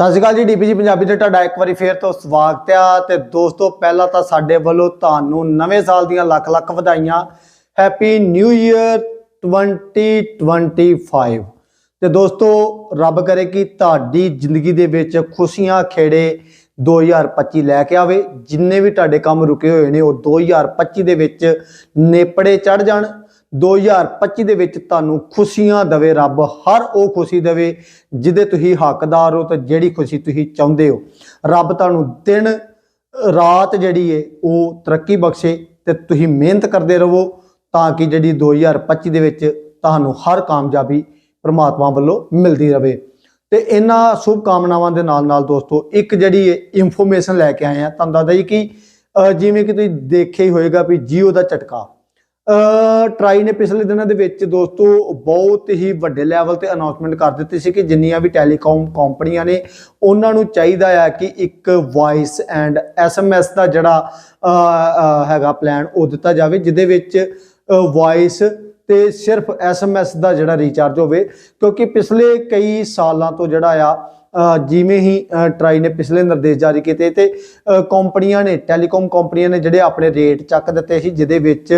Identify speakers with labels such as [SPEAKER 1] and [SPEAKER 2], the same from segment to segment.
[SPEAKER 1] ਸਤਿ ਸ਼੍ਰੀ ਅਕਾਲ ਜੀ, ਡੀਪੀਜੀ ਪੰਜਾਬੀ ਤੇ ਤੁਹਾਡਾ ਇੱਕ ਵਾਰੀ ਫੇਰ ਤੋਂ ਸਵਾਗਤ ਆ। ਤੇ ਦੋਸਤੋ, ਪਹਿਲਾਂ ਤਾਂ ਸਾਡੇ ਵੱਲੋਂ ਤੁਹਾਨੂੰ ਨਵੇਂ ਸਾਲ ਦੀਆਂ ਲੱਖ ਲੱਖ ਵਧਾਈਆਂ। ਹੈਪੀ ਨਿਊ ਇਅਰ 2025 ਤੇ ਦੋਸਤੋ, ਰੱਬ ਕਰੇ ਕਿ ਤੁਹਾਡੀ ਜ਼ਿੰਦਗੀ ਦੇ ਵਿੱਚ ਖੁਸ਼ੀਆਂ ਖੇੜੇ 2025 ਲੈ ਕੇ ਆਵੇ। ਜਿੰਨੇ ਵੀ ਤੁਹਾਡੇ ਕੰਮ ਰੁਕੇ ਹੋਏ ਨੇ, ਉਹ 2025 ਦੇ ਵਿੱਚ ਨੇਪੜੇ ਚੜ ਜਾਣ। 2025 ਦੇ ਵਿੱਚ ਤੁਹਾਨੂੰ ਖੁਸ਼ੀਆਂ ਦੇਵੇ ਰੱਬ, ਹਰ ਉਹ ਖੁਸ਼ੀ ਦੇਵੇ ਜਿਹਦੇ ਤੁਸੀਂ ਹੱਕਦਾਰ ਹੋ ਤੇ ਜਿਹੜੀ ਖੁਸ਼ੀ ਤੁਸੀਂ ਚਾਹੁੰਦੇ ਹੋ। ਰੱਬ ਤੁਹਾਨੂੰ ਦਿਨ, ਰਾਤ ਜਿਹੜੀ ਏ, ਉਹ ਤਰੱਕੀ ਬਖਸ਼ੇ ਤੇ ਤੁਸੀਂ ਮਿਹਨਤ ਕਰਦੇ ਰਹੋ ਤਾਂ ਕਿ ਜਿਹੜੀ 2025 ਦੇ ਵਿੱਚ ਤੁਹਾਨੂੰ ਹਰ ਕਾਮਯਾਬੀ ਪ੍ਰਮਾਤਮਾ ਵੱਲੋਂ ਮਿਲਦੀ ਰਹੇ ਤੇ ਇਹਨਾਂ ਸ਼ੁਭ ਕਾਮਨਾਵਾਂ ਦੇ ਨਾਲ ਨਾਲ ਦੋਸਤੋ, ਇੱਕ ਜਿਹੜੀ ਇਨਫੋਰਮੇਸ਼ਨ ਲੈ ਕੇ ਆਏ ਆ, ਤੁਹਾਨੂੰ ਦੱਸਦਾ ਜੀ ਕਿ ਜਿਵੇਂ ਕਿ ਤੁਸੀਂ ਦੇਖਿਆ ਹੀ ਹੋਏਗਾ ਵੀ ਜੀਓ ਦਾ ਝਟਕਾ। ਟਰਾਈ ਨੇ ਪਿਛਲੇ ਦਿਨਾਂ ਦੇ ਵਿੱਚ ਦੋਸਤੋ ਬਹੁਤ ਹੀ ਵੱਡੇ ਲੈਵਲ ਤੇ ਅਨਾਉਂਸਮੈਂਟ ਕਰ ਦਿੱਤੀ ਸੀ ਕਿ ਜਿੰਨੀਆਂ ਵੀ ਟੈਲੀਕਾਮ ਕੰਪਨੀਆਂ ਨੇ, ਉਹਨਾਂ ਨੂੰ ਚਾਹੀਦਾ ਆ ਕਿ ਇੱਕ ਵਾਇਸ ਐਂਡ ਐਸਐਮਐਸ ਦਾ ਜਿਹੜਾ ਹੈਗਾ ਪਲਾਨ ਉਹ ਦਿੱਤਾ ਜਾਵੇ, ਜਿਹਦੇ ਵਿੱਚ ਵਾਇਸ ਤੇ ਸਿਰਫ ਐਸਐਮਐਸ ਦਾ ਜਿਹੜਾ ਰੀਚਾਰਜ ਹੋਵੇ, ਕਿਉਂਕਿ ਪਿਛਲੇ ਕਈ ਸਾਲਾਂ ਤੋਂ ਜਿਹੜਾ ਆ ਜਿਵੇਂ ਹੀ ਟਰਾਈ ਨੇ ਪਿਛਲੇ ਨਿਰਦੇਸ਼ ਜਾਰੀ ਕੀਤੇ ਤੇ ਕੰਪਨੀਆਂ ਨੇ, ਟੈਲੀਕਾਮ ਕੰਪਨੀਆਂ ਨੇ ਜਿਹੜੇ ਆਪਣੇ ਰੇਟ ਚੱਕ ਦਿੱਤੇ ਸੀ, ਜਿਹਦੇ ਵਿੱਚ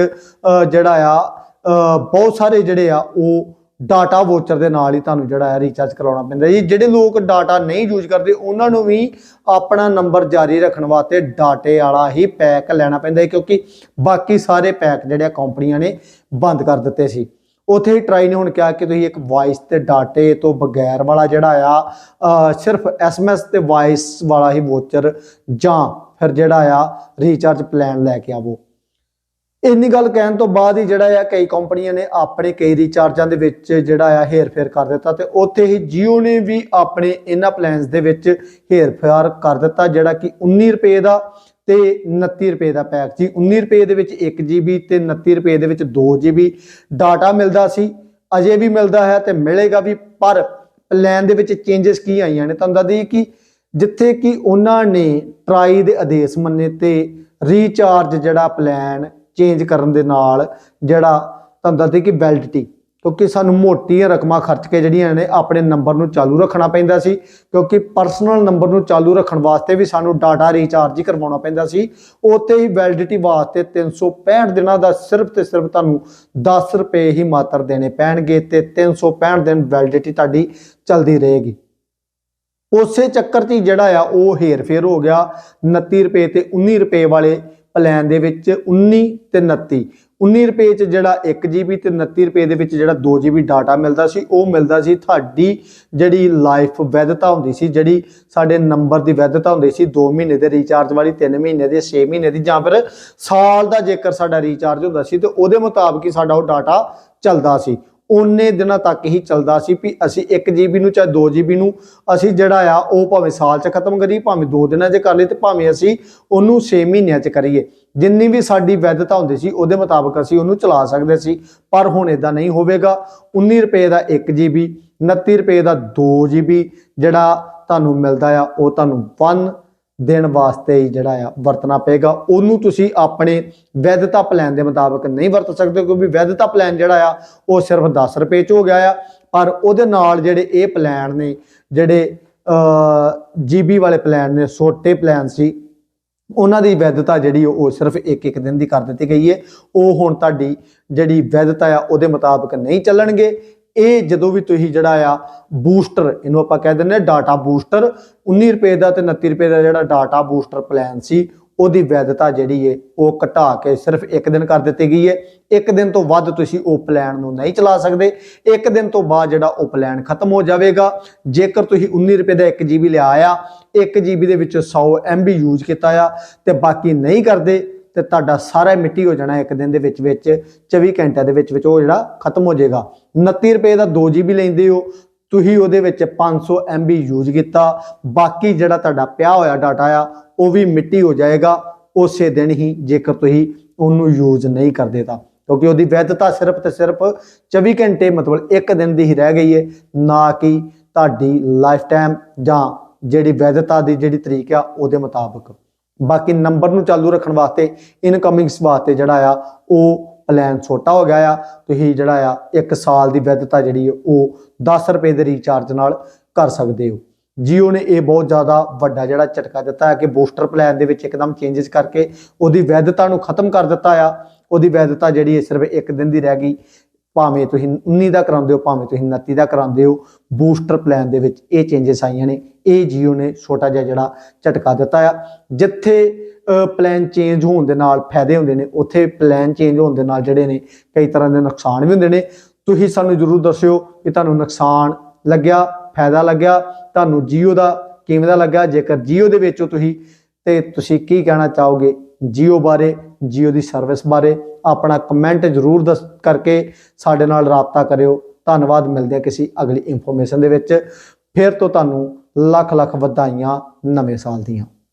[SPEAKER 1] ਜਿਹੜਾ ਆ ਬਹੁਤ ਸਾਰੇ ਜਿਹੜੇ ਆ, ਉਹ ਡਾਟਾ ਵੋਚਰ ਦੇ ਨਾਲ ਹੀ ਤੁਹਾਨੂੰ ਜਿਹੜਾ ਹੈ ਰੀਚਾਰਜ ਕਰਾਉਣਾ ਪੈਂਦਾ ਜੀ। ਜਿਹੜੇ ਲੋਕ ਡਾਟਾ ਨਹੀਂ ਯੂਜ਼ ਕਰਦੇ, ਉਹਨਾਂ ਨੂੰ ਵੀ ਆਪਣਾ ਨੰਬਰ ਜਾਰੀ ਰੱਖਣ ਵਾਸਤੇ ਡਾਟੇ ਵਾਲਾ ਹੀ ਪੈਕ ਲੈਣਾ ਪੈਂਦਾ ਹੈ ਕਿਉਂਕਿ ਬਾਕੀ ਸਾਰੇ ਪੈਕ ਜਿਹੜੇ ਆ ਕੰਪਨੀਆਂ ਨੇ ਬੰਦ ਕਰ ਦਿੱਤੇ ਸੀ। ਉਥੇ ਹੀ ਟਰਾਈ ਨੇ ਹੁਣ ਕਿਹਾ ਕਿ ਤੁਸੀਂ ਇੱਕ ਵਾਇਸ ਤੇ ਡਾਟੇ ਤੋਂ ਬਗੈਰ ਵਾਲਾ ਜਿਹੜਾ ਆ ਅ, ਸਿਰਫ ਐਸਐਮਐਸ ਤੇ ਵਾਇਸ ਵਾਲਾ ਹੀ ਵੋਚਰ ਜਾਂ ਫਿਰ ਜਿਹੜਾ ਆ ਰੀਚਾਰਜ ਪਲਾਨ ਲੈ ਕੇ ਆਵੋ। ਇੰਨੀ ਗੱਲ ਕਹਿਣ ਤੋਂ ਬਾਅਦ ਹੀ ਜਿਹੜਾ ਆ ਕਈ ਕੰਪਨੀਆਂ ਨੇ ਆਪਣੇ ਕਈ ਰੀਚਾਰਜਾਂ ਦੇ ਵਿੱਚ ਜਿਹੜਾ ਆ ਹੇਰਫੇਰ ਕਰ ਦਿੱਤਾ ਤੇ ਉੱਥੇ ਹੀ Jio ਨੇ ਵੀ ਆਪਣੇ ਇਹਨਾਂ ਪਲਾਨਸ ਦੇ ਵਿੱਚ ਹੇਰਫੇਰ ਕਰ ਦਿੱਤਾ ਜਿਹੜਾ ਕਿ 19 ਰੁਪਏ ਦਾ ਤੇ 29 ਰੁਪਏ ਦਾ ਪੈਕ ਜੀ 19 ਰੁਪਏ ਦੇ ਵਿੱਚ 1 GB ਤੇ 29 ਰੁਪਏ ਦੇ ਵਿੱਚ 2 GB ਡਾਟਾ ਮਿਲਦਾ ਸੀ, ਅਜੇ ਵੀ ਮਿਲਦਾ ਹੈ ਤੇ ਮਿਲੇਗਾ ਵੀ, ਪਰ ਪਲਾਨ ਦੇ ਵਿੱਚ ਚੇਂਜਸ ਕੀ ਆਈਆਂ ਨੇ? ਤੁਹਾਨੂੰ ਦੱਸਦੀ ਕਿ ਜਿੱਥੇ ਕਿ ਉਹਨਾਂ ਨੇ ਟਰਾਈ ਦੇ ਆਦੇਸ਼ ਮੰਨੇ ਤੇ ਰੀਚਾਰਜ ਜਿਹੜਾ ਪਲਾਨ ਚੇਂਜ ਕਰਨ ਦੇ ਨਾਲ ਜਿਹੜਾ, ਤੁਹਾਨੂੰ ਦੱਸਦੇ ਕਿ ਵੈਲਿਡਿਟੀ ਕਿਉਂਕਿ ਸਾਨੂੰ ਮੋਟੀਆਂ ਰਕਮਾਂ ਖਰਚ ਕੇ ਜਿਹੜੀਆਂ ਨੇ ਆਪਣੇ ਨੰਬਰ ਨੂੰ ਚਾਲੂ ਰੱਖਣਾ ਪੈਂਦਾ ਸੀ, ਕਿਉਂਕਿ ਪਰਸਨਲ ਨੰਬਰ ਨੂੰ ਚਾਲੂ ਰੱਖਣ ਵਾਸਤੇ ਵੀ ਸਾਨੂੰ ਡਾਟਾ ਰੀਚਾਰਜ ਹੀ ਕਰਵਾਉਣਾ ਪੈਂਦਾ ਸੀ। ਉੱਥੇ ਹੀ ਵੈਲਿਡਿਟੀ ਵਾਸਤੇ 365 ਦਿਨਾਂ ਦਾ ਸਿਰਫ ਤੇ ਸਿਰਫ ਤੁਹਾਨੂੰ 10 ਰੁਪਏ ਹੀ ਮਾਤਰ ਦੇਣੇ ਪੈਣਗੇ ਤੇ 365 ਦਿਨ ਵੈਲਿਡਿਟੀ ਤੁਹਾਡੀ ਚੱਲਦੀ ਰਹੇਗੀ। ਉਸੇ ਚੱਕਰ 'ਚ ਹੀ ਜਿਹੜਾ ਆ, ਉਹ ਹੇਰ ਫੇਰ ਹੋ ਗਿਆ। 29 ਰੁਪਏ ਤੇ 19 ਰੁਪਏ ਵਾਲੇ ਪਲਾਨ ਦੇ ਵਿੱਚ 19 ਤੇ 29 19 ਰੁਪਏ 'ਚ ਜਿਹੜਾ 1 GB ਤੇ 29 ਰੁਪਏ ਦੇ ਵਿੱਚ ਜਿਹੜਾ 2 GB ਡਾਟਾ ਮਿਲਦਾ ਸੀ, ਉਹ ਮਿਲਦਾ ਸੀ ਤੁਹਾਡੀ ਜਿਹੜੀ ਲਾਈਫ ਵੈਧਤਾ ਹੁੰਦੀ ਸੀ, ਜਿਹੜੀ ਸਾਡੇ ਨੰਬਰ ਦੀ ਵੈਧਤਾ ਹੁੰਦੀ ਸੀ 2 ਮਹੀਨੇ ਦੇ ਰੀਚਾਰਜ ਵਾਲੀ 3 ਮਹੀਨੇ ਦੀ 6 ਮਹੀਨੇ ਦੀ, ਜਾਂ ਫਿਰ ਸਾਲ ਦਾ ਜੇਕਰ ਸਾਡਾ ਰੀਚਾਰਜ ਹੁੰਦਾ ਸੀ, ਤੇ ਉਹਦੇ ਮੁਤਾਬਕ ਹੀ ਸਾਡਾ ਉਹ ਡਾਟਾ ਚੱਲਦਾ ਸੀ। ਉਹਨੇ ਦਿਨਾਂ ਤੱਕ ਹੀ ਚੱਲਦਾ ਸੀ ਵੀ ਅਸੀਂ 1 GB ਨੂੰ ਚਾਹੇ 2 GB ਨੂੰ ਅਸੀਂ ਜਿਹੜਾ ਆ, ਉਹ ਭਾਵੇਂ ਸਾਲ 'ਚ ਖਤਮ ਕਰੀਏ, ਭਾਵੇਂ 2 ਦਿਨਾਂ 'ਚ ਕਰ ਲਈ ਤੇ ਭਾਵੇਂ ਅਸੀਂ ਉਹਨੂੰ 6 ਮਹੀਨਿਆਂ 'ਚ ਕਰੀਏ। ਜਿੰਨੀ ਵੀ ਸਾਡੀ ਵੈਧਤਾ ਹੁੰਦੀ ਸੀ, ਉਹਦੇ ਮੁਤਾਬਕ ਅਸੀਂ ਉਹਨੂੰ ਚਲਾ ਸਕਦੇ ਸੀ, ਪਰ ਹੁਣ ਇਦਾਂ ਨਹੀਂ ਹੋਵੇਗਾ। 19 ਰੁਪਏ ਦਾ 1 GB 29 ਰੁਪਏ ਦਾ 2 GB ਜਿਹੜਾ ਤੁਹਾਨੂੰ ਮਿਲਦਾ ਆ, ਉਹ ਤੁਹਾਨੂੰ 1 ਦੇਣ ਵਾਸਤੇ ਹੀ ਜਿਹੜਾ ਆ ਵਰਤਣਾ ਪਏਗਾ। ਉਹਨੂੰ ਤੁਸੀਂ ਆਪਣੇ ਵੈਧਤਾ ਪਲਾਨ ਦੇ ਮੁਤਾਬਕ ਨਹੀਂ ਵਰਤ ਸਕਦੇ, ਕਿਉਂਕਿ ਵੈਧਤਾ ਪਲਾਨ ਜਿਹੜਾ ਆ, ਉਹ ਸਿਰਫ 10 ਰੁਪਏ ਚ ਹੋ ਗਿਆ ਆ। ਪਰ ਉਹਦੇ ਨਾਲ ਜਿਹੜੇ ਇਹ ਪਲਾਨ ਨੇ, ਜਿਹੜੇ ਜੀਬੀ ਵਾਲੇ ਪਲਾਨ ਨੇ, ਛੋਟੇ ਪਲਾਨ ਸੀ, ਉਹਨਾਂ ਦੀ ਵੈਧਤਾ ਜਿਹੜੀ ਉਹ ਉਹ ਸਿਰਫ ਇੱਕ ਇੱਕ ਦਿਨ ਦੀ ਕਰ ਦਿੱਤੀ ਗਈ ਹੈ ਉਹ ਹੁਣ ਤੁਹਾਡੀ ਜਿਹੜੀ ਵੈਧਤਾ ਆ, ਉਹਦੇ ਮੁਤਾਬਕ ਨਹੀਂ ਚੱਲਣਗੇ। ਇਹ ਜਦੋਂ ਵੀ ਤੁਸੀਂ ਜਿਹੜਾ ਆ ਬੂਸਟਰ, ਇਹਨੂੰ ਆਪਾਂ ਕਹਿ ਦਿੰਦੇ ਆ ਡਾਟਾ ਬੂਸਟਰ 19 ਰੁਪਏ ਦਾ ਤੇ 29 ਰੁਪਏ ਦਾ ਜਿਹੜਾ ਡਾਟਾ ਬੂਸਟਰ ਪਲਾਨ ਸੀ, ਉਹਦੀ ਵੈਧਤਾ ਜਿਹੜੀ ਏ, ਉਹ ਘਟਾ ਕੇ ਸਿਰਫ ਇੱਕ ਦਿਨ ਕਰ ਦਿੱਤੀ ਗਈ ਏ। ਇੱਕ ਦਿਨ ਤੋਂ ਵੱਧ ਤੁਸੀਂ ਉਹ ਪਲਾਨ ਨੂੰ ਨਹੀਂ ਚਲਾ ਸਕਦੇ। ਇੱਕ ਦਿਨ ਤੋਂ ਬਾਅਦ ਜਿਹੜਾ ਉਹ ਪਲਾਨ ਖਤਮ ਹੋ ਜਾਵੇਗਾ। ਜੇਕਰ ਤੁਸੀਂ 19 ਰੁਪਏ ਦਾ 1 GB ਲਿਆ ਆ 1 GB ਦੇ ਵਿੱਚ 100 MB ਯੂਜ਼ ਕੀਤਾ ਆ, ਤੇ ਬਾਕੀ ਨਹੀਂ ਕਰਦੇ ਤੇ ਤੁਹਾਡਾ ਸਾਰਾ ਮਿੱਟੀ ਹੋ ਜਾਣਾ ਇੱਕ ਦਿਨ ਦੇ ਵਿੱਚ ਵਿੱਚ 24 ਘੰਟਿਆਂ ਦੇ ਵਿੱਚ ਵਿੱਚ ਉਹ ਜਿਹੜਾ ਖਤਮ ਹੋ ਜਾਏਗਾ। 29 ਰੁਪਏ ਦਾ 2 GB ਲੈਂਦੇ ਹੋ, ਤੁਸੀਂ ਉਹਦੇ ਵਿੱਚ 500 MB ਯੂਜ਼ ਕੀਤਾ। ਬਾਕੀ ਜਿਹੜਾ ਤੁਹਾਡਾ ਪਿਆ ਹੋਇਆ ਡਾਟਾ ਆ, ਉਹ ਵੀ ਮਿੱਟੀ ਹੋ ਜਾਏਗਾ। ਉਸੇ ਦਿਨ ਹੀ ਜੇਕਰ ਤੁਸੀਂ ਉਹਨੂੰ ਯੂਜ਼ ਨਹੀਂ ਕਰਦੇ ਤਾਂ। ਕਿਉਂਕਿ ਉਹਦੀ ਵੈਧਤਾ ਸਿਰਫ ਤੇ ਸਿਰਫ 24 ਘੰਟੇ, ਮਤਲਬ ਇੱਕ ਦਿਨ ਦੀ ਹੀ ਰਹਿ ਗਈ ਹੈ ਨਾ ਕਿ ਤੁਹਾਡੀ ਲਾਈਫ ਟਾਈਮ ਜਾਂ ਜਿਹੜੀ ਵੈਧਤਾ ਦੀ ਜਿਹੜੀ ਤਰੀਕ ਆ, ਉਹਦੇ ਮੁਤਾਬਕ। ਬਾਕੀ ਨੰਬਰ ਨੂੰ ਚਾਲੂ ਰੱਖਣ ਵਾਸਤੇ ਇਨਕਮਿੰਗਸ ਵਾਸਤੇ ਜਿਹੜਾ ਆ, ਉਹ ਪਲਾਨ ਛੋਟਾ ਹੋ ਗਿਆ ਆ। ਤੁਸੀਂ ਜਿਹੜਾ ਆ 1 ਸਾਲ ਦੀ ਵੈਧਤਾ ਜਿਹੜੀ ਉਹ 10 ਰੁਪਏ ਦੇ ਰੀਚਾਰਜ ਨਾਲ ਕਰ ਸਕਦੇ ਹੋ। ਜੀਓ ਨੇ ਇਹ ਬਹੁਤ ਜ਼ਿਆਦਾ ਵੱਡਾ ਜਿਹੜਾ ਝਟਕਾ ਦਿੱਤਾ ਹੈ ਕਿ ਬੂਸਟਰ ਪਲਾਨ ਦੇ ਵਿੱਚ ਇੱਕਦਮ ਚੇਂਜਸ ਕਰਕੇ ਉਹਦੀ ਵੈਧਤਾ ਨੂੰ ਖਤਮ ਕਰ ਦਿੱਤਾ ਆ। ਉਹਦੀ ਵੈਧਤਾ ਜਿਹੜੀ ਸਿਰਫ ਇੱਕ ਦਿਨ ਦੀ ਰਹਿ ਗਈ। ਭਾਵੇਂ ਤੁਸੀਂ 19 ਦਾ ਕਰਾਉਂਦੇ ਹੋ, ਭਾਵੇਂ ਤੁਸੀਂ 29 ਦਾ ਕਰਾਉਂਦੇ ਹੋ, ਬੂਸਟਰ ਪਲਾਨ ਦੇ ਵਿੱਚ ਇਹ ਚੇਂਜਸ ਆਈਆਂ ਨੇ। ਇਹ ਜੀਓ ਨੇ ਛੋਟਾ ਜਿਹਾ ਜਿਹੜਾ ਝਟਕਾ ਦਿੱਤਾ ਆ। ਜਿੱਥੇ ਪਲਾਨ ਚੇਂਜ ਹੋਣ ਦੇ ਨਾਲ ਫਾਇਦੇ ਹੁੰਦੇ ਨੇ, ਉੱਥੇ ਪਲਾਨ ਚੇਂਜ ਹੋਣ ਦੇ ਨਾਲ ਜਿਹੜੇ ਨੇ, ਕਈ ਤਰ੍ਹਾਂ ਦੇ ਨੁਕਸਾਨ ਵੀ ਹੁੰਦੇ ਨੇ। ਤੁਸੀਂ ਸਾਨੂੰ ਜਰੂਰ ਦੱਸਿਓ ਕਿ ਤੁਹਾਨੂੰ ਨੁਕਸਾਨ ਲੱਗਿਆ, ਫਾਇਦਾ ਲੱਗਿਆ, ਤੁਹਾਨੂੰ ਜੀਓ ਦਾ ਕਿਵੇਂ ਦਾ ਲੱਗਾ ਜੇਕਰ ਜੀਓ ਦੇ ਵਿੱਚੋਂ ਤੁਸੀਂ ਤੇ ਤੁਸੀਂ ਕੀ ਕਹਿਣਾ ਚਾਹੋਗੇ ਜੀਓ ਬਾਰੇ, ਜੀਓ ਦੀ ਸਰਵਿਸ ਬਾਰੇ? ਆਪਣਾ ਕਮੈਂਟ ਜਰੂਰ ਦੱਸ ਕਰਕੇ ਸਾਡੇ ਨਾਲ ਰਾਬਤਾ ਕਰਿਓ। ਧੰਨਵਾਦ, ਮਿਲਦੇ ਆ ਕਿਸੇ ਅਗਲੀ ਇਨਫੋਰਮੇਸ਼ਨ ਦੇ ਵਿੱਚ। ਫਿਰ ਤੋਂ ਤੁਹਾਨੂੰ ਲੱਖ ਲੱਖ ਵਧਾਈਆਂ ਨਵੇਂ ਸਾਲ ਦੀਆਂ।